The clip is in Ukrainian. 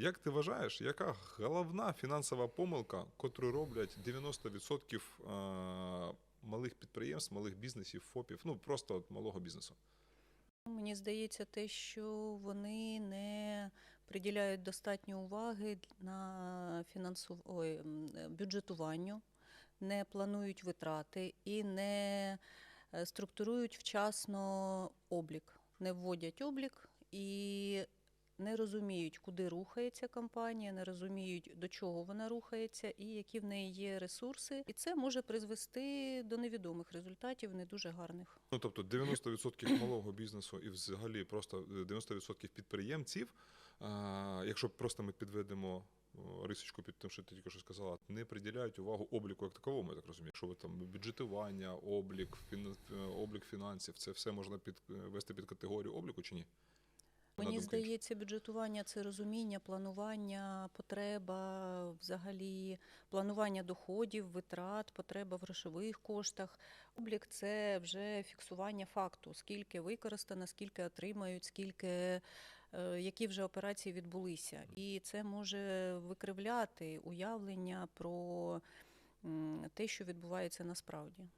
Як ти вважаєш, яка головна фінансова помилка, котру роблять 90% е, малих підприємств, малих бізнесів, ФОПів, ну просто от малого бізнесу? Мені здається, те, що вони не приділяють достатньо уваги на фінансу... Ой, бюджетуванню, не планують витрати і не е, структурують вчасно облік, не вводять облік і не розуміють, куди рухається компанія, не розуміють, до чого вона рухається і які в неї є ресурси. І це може призвести до невідомих результатів, не дуже гарних. Ну тобто 90% малого бізнесу і взагалі просто 90% підприємців, е, якщо просто ми підведемо рисочку під тим, що ти тільки що сказала, не приділяють увагу обліку як таковому, я так розумію. Якщо ви там бюджетування, облік, фін... е, облік фінансів, це все можна підвести під категорію обліку чи ні? Мені здається, бюджетування це розуміння, планування, потреба, взагалі планування доходів, витрат, потреба в грошових коштах. Облік це вже фіксування факту, скільки використано, скільки отримають, скільки е, які вже операції відбулися. І це може викривляти уявлення про те, що відбувається насправді.